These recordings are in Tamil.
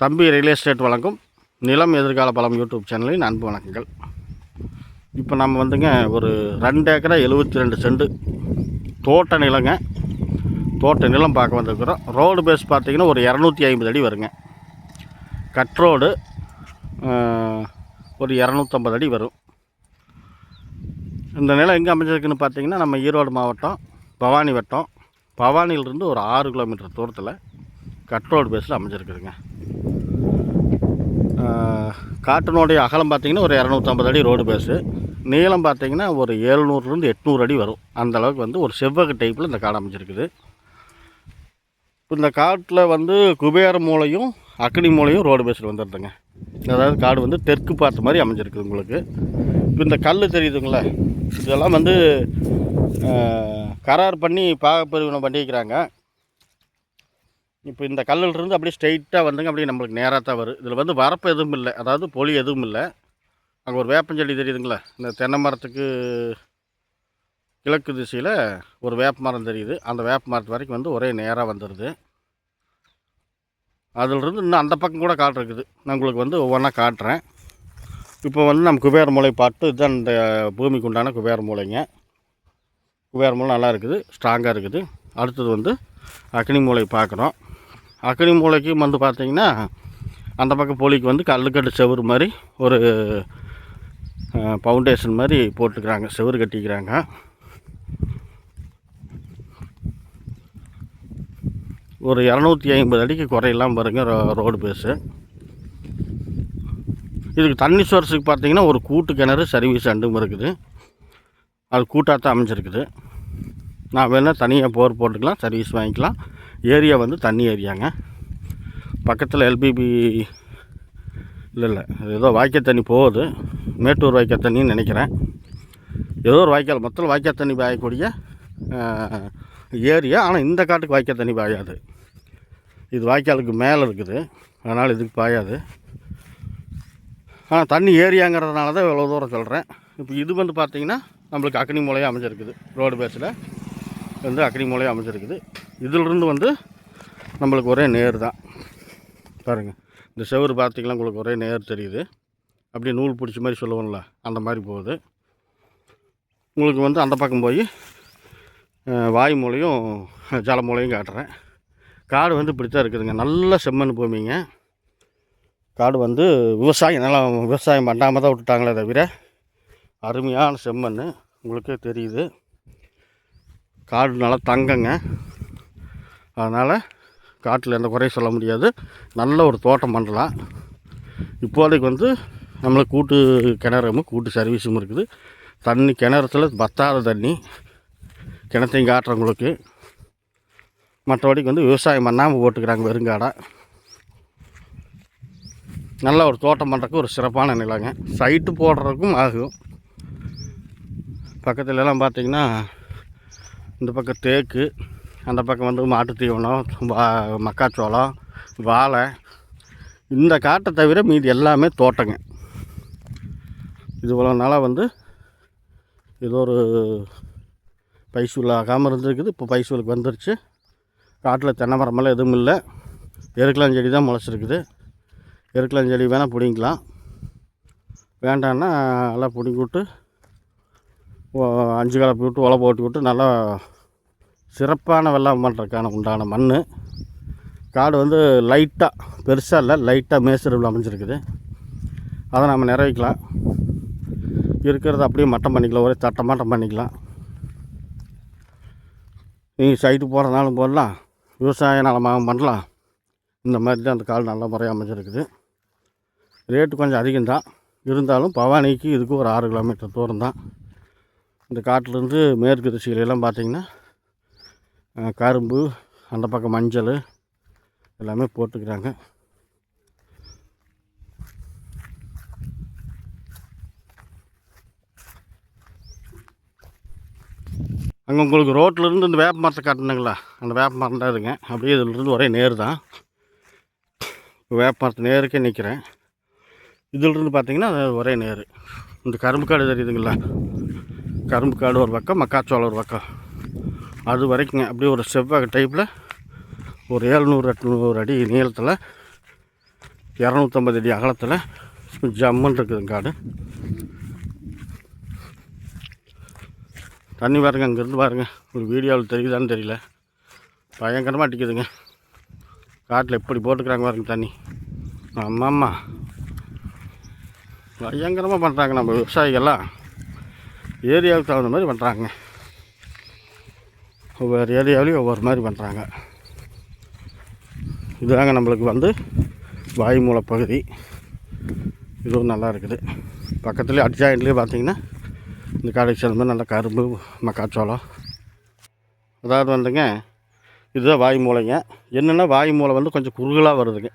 தம்பி ரியல் எஸ்டேட் வழங்கும் நிலம் எதிர்கால பலம் யூடியூப் சேனலின் அன்பு வணக்கங்கள். இப்போ நம்ம வந்துங்க ஒரு ரெண்டு ஏக்கரா எழுபத்தி ரெண்டு செண்டு தோட்ட நிலங்க. தோட்ட நிலம் பார்க்க வந்திருக்கிறோம். ரோடு பேஸ் பார்த்திங்கன்னா ஒரு இரநூத்தி ஐம்பது அடி வருங்க. கட் ரோடு ஒரு இரநூத்தம்பது அடி வரும். இந்த நிலம் எங்கே அமைஞ்சிருக்குன்னு பார்த்தீங்கன்னா நம்ம ஈரோடு மாவட்டம் பவானி வட்டம். பவானியிலிருந்து ஒரு ஆறு கிலோமீட்டர் தூரத்தில் கட் ரோடு பேஸில் அமைஞ்சிருக்குதுங்க. காட்டினுடைய அகலம் பார்த்திங்கன்னா ஒரு இரநூத்தம்பது அடி ரோடு பேஸு நீளம் பார்த்திங்கன்னா ஒரு ஏழ்நூறுலேருந்து எட்நூறு அடி வரும். அந்தளவுக்கு வந்து ஒரு செவ்வக டைப்பில் இந்த காடு அமைஞ்சிருக்குது. இந்த காட்டில் வந்து குபேர மூலையும் அக்னி மூலையும் ரோடு பேஸில் வந்துடுதுங்க அதாவது காடு வந்து தெற்கு பார்த்த மாதிரி அமைஞ்சிருக்குது உங்களுக்கு. இப்போ இந்த கல் தெரியுதுங்களா? இதெல்லாம் வந்து கரார் பண்ணி பாகப்பிரிவினை பண்ணிக்கிறாங்க இப்போ இந்த கல்லில் இருந்து அப்படியே ஸ்ட்ரைட்டாக வந்துங்க அப்படியே நம்மளுக்கு நேராக தான் வரும். இதில் வந்து வரப்பு எதுவும் இல்லை. அதாவது பொலி எதுவும் இல்லை. அங்கே ஒரு வேப்பஞ்செடி தெரியுதுங்களா இந்த தென்னை மரத்துக்கு கிழக்கு திசையில் ஒரு வேப்ப மரம் தெரியுது. அந்த வேப்ப மரத்து வரைக்கும் வந்து ஒரே நேராக வந்துடுது. அதிலிருந்து இன்னும் அந்த பக்கம் கூட காடு இருக்குது. நான் உங்களுக்கு வந்து ஒவ்வொன்றா காட்டுறேன். இப்போ வந்து நம்ம குபேர மூளை பாட்டு இதுதான் இந்த பூமிக்கு உண்டான குபேர மூளைங்க. குபேர மூளை நல்லா இருக்குது ஸ்ட்ராங்காக இருக்குது. அடுத்தது வந்து அக்னி மூளை பார்க்குறோம். அக்னி மூளைக்கு வந்து பார்த்தீங்கன்னா அந்த பக்கம் போலிக்கு வந்து கல்லுக்கட்டு செவுரு மாதிரி ஒரு ஃபவுண்டேஷன் மாதிரி போட்டுக்கிறாங்க செவுரு கட்டிக்கிறாங்க. ஒரு இரநூத்தி ஐம்பது அடிக்கு குறையெல்லாம் பாருங்க ரோ- ரோடு பேஸு இதுக்கு தண்ணி சோர்ஸுக்கு பார்த்தீங்கன்னா ஒரு கூட்டு கிணறு சர்வீஸ் ரெண்டும் இருக்குது. அது கூட்டாக தான் அமைஞ்சிருக்குது. நான் வேணால் தனியாக போர் போட்டுக்கலாம் சர்வீஸ் வாங்கிக்கலாம். ஏரியா வந்து தண்ணி ஏரியாங்க. பக்கத்தில் எல்பிபி இல்லை இல்லை. ஏதோ வாய்க்கால் தண்ணி போகுது. மேட்டூர் வாய்க்கால் தண்ணின்னு நினைக்கிறேன். ஏதோ ஒரு வாய்க்கால் மொத்தம் வாய்க்கால் தண்ணி பாயக்கூடிய ஏரியா. ஆனால் இந்த காட்டுக்கு வாய்க்கால் தண்ணி பாயாது. இது வாய்க்காலுக்கு மேலே இருக்குது. அதனால் இதுக்கு பாயாது. ஆனால் தண்ணி ஏரியாங்கிறதுனால தான் இவ்வளோ தூரம் சொல்கிறேன் இப்போ இது வந்து பார்த்திங்கன்னா நம்மளுக்கு அக்னி மூலையாக அமைஞ்சிருக்குது. ரோடு பேஸில் வந்து அக்னி மூலையாக அமைஞ்சிருக்குது. இதிலிருந்து வந்து நம்மளுக்கு ஒரே நேர் தான். பாருங்கள் இந்த செவுரு பார்த்தீங்கன்னா உங்களுக்கு ஒரே நேர் தெரியுது. அப்படியே நூல் பிடிச்ச மாதிரி சொல்லுவோம்ல அந்த மாதிரி போகுது. உங்களுக்கு வந்து அந்த பக்கம் போய் வாய் மூலையும் ஜல மூலையும் காட்டுறேன். காடு வந்து இப்படி தான் இருக்குதுங்க. நல்ல செம்மண் பூமிங்க. காடு வந்து விவசாயம் நல்லா விவசாயம் பண்ணாமல் தான் விட்டுட்டாங்களே தவிர அருமையான செம்மண். உங்களுக்கே தெரியுது. காடு நல்லா தங்கங்க. அதனால் காட்டில் எந்த குறையும் சொல்ல முடியாது. நல்ல ஒரு தோட்டம் பண்ணலாம். இப்போதைக்கு வந்து நம்மளுக்கு கூட்டு கிணறும் கூட்டு சர்வீஸும் இருக்குது. தண்ணி கிணறுல பத்தாத தண்ணி கிணத்தையும் காட்டுறவங்களுக்கு மற்றபடிக்கு வந்து விவசாயம் பண்ணாமல் போட்டுக்கிறாங்க வெறுங்காடை. நல்ல ஒரு தோட்டம் பண்ணுறதுக்கு ஒரு சிறப்பான நிலங்க. சைட்டு போடுறதுக்கும் ஆகும். பக்கத்துலலாம் பார்த்திங்கன்னா இந்த பக்கம் தேக்கு அந்த பக்கம் வந்து மாட்டு தீவனம் வா மக்காச்சோளம் வாழை. இந்த காட்டை தவிர மீதி எல்லாமே தோட்டங்க. இது இவ்வளோ நாளாக வந்து ஏதோ ஒரு பைசூல் ஆகாமல் இருந்திருக்குது. இப்போ பைசூலுக்கு வந்துருச்சு. காட்டில் தென்னை மரமெல்லாம் எதுவும் இல்லை. எருக்கலாம் செடி தான் முளைச்சிருக்குது. எருக்கலாம் செடி வேணால் பிடிங்கிக்கலாம். வேண்டான்னா நல்லா பிடிங்கி விட்டு அஞ்சு கலப்பி விட்டு உழை போட்டு விட்டு நல்லா சிறப்பான வெள்ளாமை பண்ணுறதுக்கான உண்டான மண் காடு வந்து லைட்டாக பெருசாக இல்லை லைட்டாக மேசரில் அமைஞ்சிருக்குது. அதை நம்ம நிறைவிக்கலாம். இருக்கிறத அப்படியே மட்டம் பண்ணிக்கலாம் ஒரே தட்டை மட்டம் பண்ணிக்கலாம். நீங்கள் சைட்டு போகிறதுனாலும் போடலாம் விவசாய நலமாகவும் பண்ணலாம். இந்த மாதிரி தான் அந்த காடு நல்ல முறையாக அமைஞ்சிருக்குது. ரேட்டு கொஞ்சம் அதிகம்தான் இருந்தாலும் பவானிக்கு இதுக்கு ஒரு ஆறு கிலோமீட்டர் தூரம் தான். இந்த காட்டிலேருந்து மேற்கு திசையிலெல்லாம் பார்த்திங்கன்னா கரும்பு அந்த பக்கம் மஞ்சள் எல்லாமே போட்டுக்கிறாங்க. அங்கே உங்களுக்கு ரோட்டிலேருந்து இந்த வேப்ப மரத்தை காட்டினுங்களா? அந்த வேப்ப மரம் தான் இதுங்க. அப்படியே இதிலிருந்து ஒரே நேர் தான். வேப்ப மரத்து நேருக்கே நிற்கிறேன் இதிலிருந்து பார்த்தீங்கன்னா அது ஒரே நேர். இந்த கரும்பு காடு தெரியுதுங்களா? கரும்பு காடு ஒரு பக்கம் மக்காச்சோளம் ஒரு பக்கம். அது வரைக்குங்க. அப்படியே ஒரு செவ்வாய் டைப்பில் ஒரு ஏழ்நூறு எட்நூறு அடி நீளத்தில் இரநூத்தம்பது அடி அகலத்தில் ஜம்முன்னு இருக்குது காடு. தண்ணி பாருங்க அங்கேருந்து பாருங்க. ஒரு வீடியோவில் தெரியுதான்னு தெரியல. பயங்கரமாக அடிக்குதுங்க. காட்டில் எப்படி போட்டுக்கிறாங்க பாருங்கள் தண்ணி. ஆமாம்மா பயங்கரமாக பண்ணுறாங்க நம்ம விவசாயிகள்லாம். ஏரியாவுக்கு தகுந்த மாதிரி பண்ணுறாங்க ஒவ்வொரு ஏரியாவிலையும் ஒவ்வொரு மாதிரி பண்ணுறாங்க இதுதாங்க நம்மளுக்கு வந்து வாயுமூல பகுதி. இதுவும் நல்லா இருக்குது. பக்கத்துலேயே அட்ஜாயின்ட்லேயே பார்த்தீங்கன்னா இந்த காடைக்கு சேர்ந்த மாதிரி கரும்பு மக்காச்சோளம். அதாவது வந்துங்க இதுதான் வாய் மூலைங்க என்னென்னா வாயுமூலை வந்து கொஞ்சம் குறுகலாக வருதுங்க.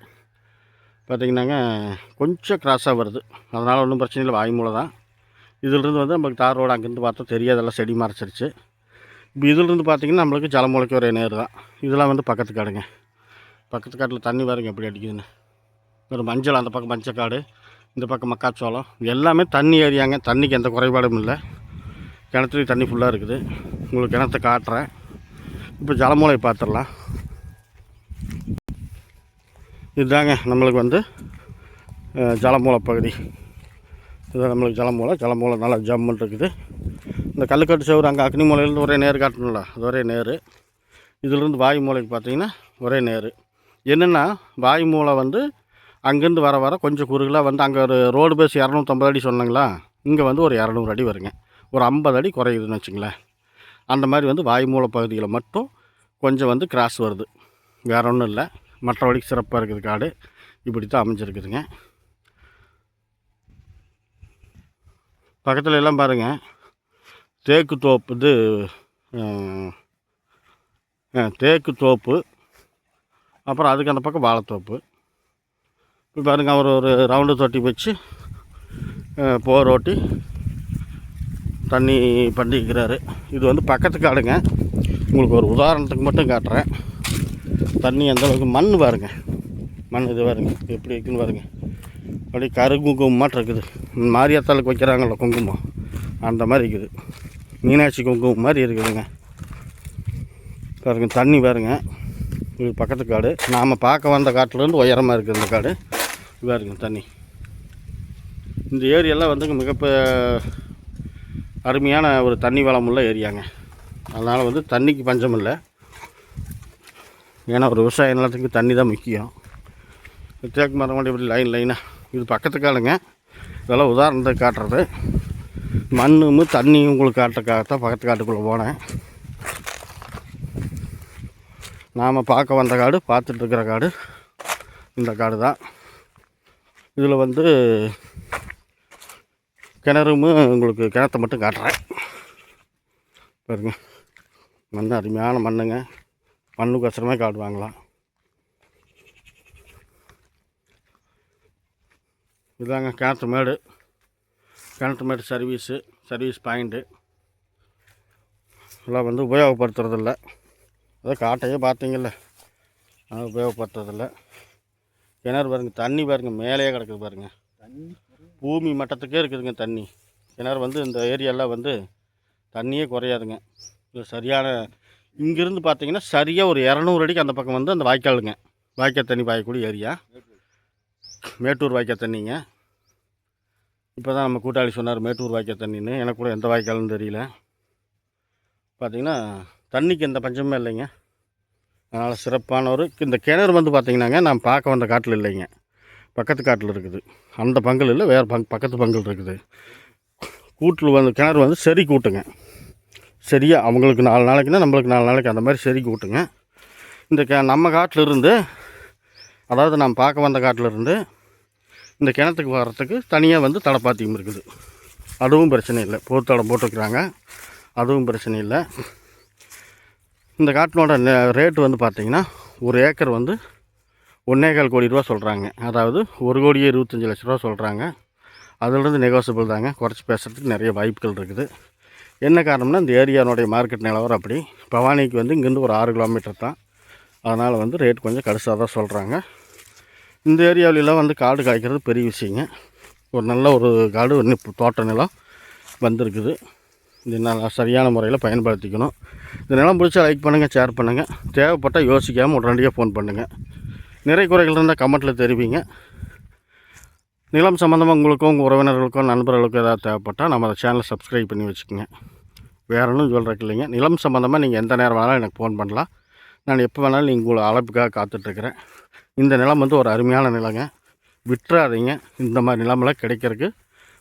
பார்த்திங்கன்னாங்க கொஞ்சம் கிராஸாக வருது. அதனால் ஒன்றும் பிரச்சனை இல்லை வாய் மூலை தான் இதிலிருந்து வந்து நமக்கு தார் ரோடு அங்கேருந்து பார்த்தா தெரியாதெல்லாம் செடி மறைச்சிருச்சு. இப்போ இதிலிருந்து பார்த்தீங்கன்னா நம்மளுக்கு ஜலமூலைக்கு ஒரே நேர் தான். இதெல்லாம் வந்து பக்கத்து காடுங்க. பக்கத்து காட்டில் தண்ணி பாருங்க எப்படி அடிக்குதுன்னு. ஒரு மஞ்சள் அந்த பக்கம் மஞ்சள் காடு இந்த பக்கம் மக்காச்சோளம் எல்லாமே தண்ணி ஏரியாங்க. தண்ணிக்கு எந்த குறைபாடும் இல்லை. கிணத்துலேயும் தண்ணி ஃபுல்லாக இருக்குது. உங்களுக்கு கிணத்த காட்டுறேன். இப்போ ஜலமூலை பார்த்துடலாம். இதுதாங்க நம்மளுக்கு வந்து ஜலமூலை பகுதி. இதுதான் நம்மளுக்கு ஜலமூலை ஜலமூலை நல்லா ஜம்முன்னு இருக்குது. இந்த கல்லுக்கட்டு சவுறு அங்கே அக்னி மூலையிலேருந்து ஒரே நேர் காட்டணும்ல. அது ஒரே நேர். இதிலிருந்து வாயு மூலைக்கு பார்த்தீங்கன்னா ஒரே நேர். என்னென்னா வாயு மூலை வந்து அங்கேருந்து வர வர கொஞ்சம் குறுகலாக வந்து அங்கே ஒரு ரோடு பேஸ் இரநூத்தம்பது அடி சொன்னாங்களா? இங்கே வந்து ஒரு இரநூறு அடி வருங்க. ஒரு ஐம்பது அடி குறையுதுன்னு வச்சுங்களேன். அந்த மாதிரி வந்து வாயுமூல பகுதியில் மட்டும் கொஞ்சம் வந்து கிராஸ் வருது. வேற ஒன்றும் இல்லை. மற்றபடிக்கு சிறப்பாக இருக்குது காடு. இப்படி தான் அமைஞ்சிருக்குதுங்க. பக்கத்தில் எல்லாம் பாருங்கள் தேக்கு தோப்பு இது தேக்கு தோப்பு அப்புறம் அதுக்கு அந்த பக்கம் வாழைத்தோப்பு. இப்போ பாருங்க அவர் ஒரு ரவுண்டு தொட்டி வச்சு போர் ஓட்டி தண்ணி பண்ணிக்கிறாரு. இது வந்து பக்கத்து காடுங்க. உங்களுக்கு ஒரு உதாரணத்துக்கு மட்டும் காட்டுறேன். தண்ணி எந்தளவுக்கு மண் பாருங்க. மண் இது பாருங்க எப்படி இருக்குன்னு பாருங்க. அப்படியே கரு குங்குமம் மாட்டம் இருக்குது மாரியாத்தாளுக்கு வைக்கிறாங்களோ குங்குமம். அந்த மாதிரி இருக்குது. மீனாட்சி குங்குமம் மாதிரி இருக்குதுங்க. பாருங்க தண்ணி பாருங்க. இது பக்கத்து காடு. நாம் பார்க்க வந்த காட்டிலேருந்து உயரமாக இருக்குது இந்த காடு. பாருங்க தண்ணி. இந்த ஏரியெல்லாம் வந்துங்க மிக அருமையான ஒரு தண்ணி வளமுள்ள ஏரியாங்க. அதனால் வந்து தண்ணிக்கு பஞ்சம் இல்லை. ஏன்னா ஒரு விவசாய நிலத்துக்கு தண்ணி தான் முக்கியம். தேக்கு மரம் இப்படி லைன் லைனாக இது பக்கத்து காடுங்க. இதெல்லாம் உதாரணத்தை காட்டுறது. மண்ணும் தண்ணியும் உங்களுக்கு காட்டுறக்காகத்தான் பக்கத்து காட்டுக்குள்ளே போனேன். நாம் பார்க்க வந்த காடு பார்த்துட்ருக்கிற காடு இந்த காடு தான். இதில் வந்து கிணறும் உங்களுக்கு கிணத்த மட்டும் காட்டுறேன். பாருங்க மண் அருமையான மண்ணுங்க. மண்ணுக்கு கஷ்டமே காட்டுவாங்களாம் இதாங்க கிணத்து மேடு. கிணத்துமேட் சர்வீஸு சர்வீஸ் பாயிண்ட்டு எல்லாம் வந்து உபயோகப்படுத்துறதில்ல. அதான் காட்டையே பார்த்தீங்கல்ல. அது உபயோகப்படுத்துறதில்ல. கிணறு பாருங்க தண்ணி பாருங்க மேலேயே கிடக்குது பாருங்க. பூமி மட்டத்துக்கே இருக்குதுங்க தண்ணி. கிணறு வந்து இந்த ஏரியாலாம் வந்து தண்ணியே குறையாதுங்க. இது சரியான இங்கேருந்து பார்த்தீங்கன்னா சரியாக ஒரு இரநூறு அடிக்கு அந்த பக்கம் வந்து அந்த வாய்க்காலுங்க. வாய்க்கால் தண்ணி பாயக்கூடிய ஏரியா. மேட்டூர் வாய்க்கால் தண்ணிங்க. இப்போ தான் நம்ம கூட்டாளி சொன்னார் மேட்டூர் வாய்க்கால் தண்ணின்னு. எனக்கு கூட எந்த வாய்க்கால்னு தெரியல. பார்த்தீங்கன்னா தண்ணிக்கு எந்த பஞ்சமே இல்லைங்க. அதனால் சிறப்பான ஒரு இந்த கிணறு வந்து பார்த்திங்கனாங்க நான் பார்க்க வந்த காட்டில் இல்லைங்க. பக்கத்து காட்டில் இருக்குது. அந்த பங்கல் இல்லை வேறு பங்கு பக்கத்து பங்கல் இருக்குது. கூட்டில் வந்து கிணறு வந்து சரி கூட்டுங்க. சரியா அவங்களுக்கு நாலு நாளைக்குன்னா நம்மளுக்கு நாலு நாளைக்கு அந்த மாதிரி சரி கூட்டுங்க. இந்த க நம்ம காட்டில் இருந்து அதாவது நான் பார்க்க வந்த காட்டில் இருந்து இந்த கிணத்துக்கு வர்றதுக்கு தனியாக வந்து தடைப்பாத்தியும் இருக்குது. அதுவும் பிரச்சனை இல்லை. போர் தடம் போட்டுருக்குறாங்க. அதுவும் பிரச்சனை இல்லை. இந்த காட்டினோட ரேட்டு வந்து பார்த்திங்கன்னா ஒரு ஏக்கர் வந்து ஒன்றேகால் கோடி ரூபா சொல்கிறாங்க அதாவது ஒரு கோடியே இருபத்தஞ்சி லட்ச ரூபா சொல்கிறாங்க அதிலிருந்து நெகோசியபிள் தாங்க. குறைச்சி பேசுகிறதுக்கு நிறைய வாய்ப்புகள் இருக்குது. என்ன காரணம்னா இந்த ஏரியானுடைய மார்க்கெட் நிலவரம் அப்படி. பவானிக்கு வந்து இங்கேருந்து ஒரு ஆறு கிலோமீட்டர் தான். அதனால் வந்து ரேட் கொஞ்சம் கடுசாக தான் சொல்கிறாங்க இந்த ஏரியாவிலலாம் வந்து காடு காய்க்கிறது பெரிய விஷயங்க. ஒரு நல்ல ஒரு காடு இப்போ தோட்ட நிலம் வந்திருக்குது. இது நல்லா சரியான முறையில் பயன்படுத்திக்கணும். இந்த நிலம் பிடிச்சா லைக் பண்ணுங்கள் ஷேர் பண்ணுங்கள் தேவைப்பட்டால் யோசிக்காமல் உடனடியாக ஃபோன் பண்ணுங்கள் நிறை குறைகள் இருந்தால் கமெண்ட்டில் தெரிவிங்க. நிலம் சம்மந்தமாக உங்களுக்கும் உங்கள் உறவினர்களுக்கும் நண்பர்களுக்கும் ஏதாவது தேவைப்பட்டால் நம்ம சேனலை சப்ஸ்கிரைப் பண்ணி வச்சுக்கோங்க. வேற ஒன்றும் சொல்கிறக்கு இல்லைங்க. நிலம் சம்மந்தமாக நீங்கள் எந்த நேரம் வேணாலும் எனக்கு ஃபோன் பண்ணலாம். நான் எப்போ வேணாலும் நீங்கள் உங்களை அழைப்புக்காக காத்துட்ருக்கிறேன் இந்த நிலம் வந்து ஒரு அருமையான நிலங்க. விட்டுறாதீங்க. இந்த மாதிரி நிலமெல்லாம் கிடைக்கிறதுக்கு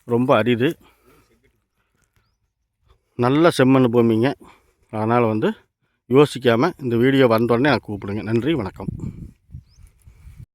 ரொம்ப அரிது. நல்ல செம்மண் பூமிங்க. அதனால் வந்து யோசிக்காமல் இந்த வீடியோ வந்தோடனே நான் கூப்பிடுங்க. நன்றி வணக்கம்.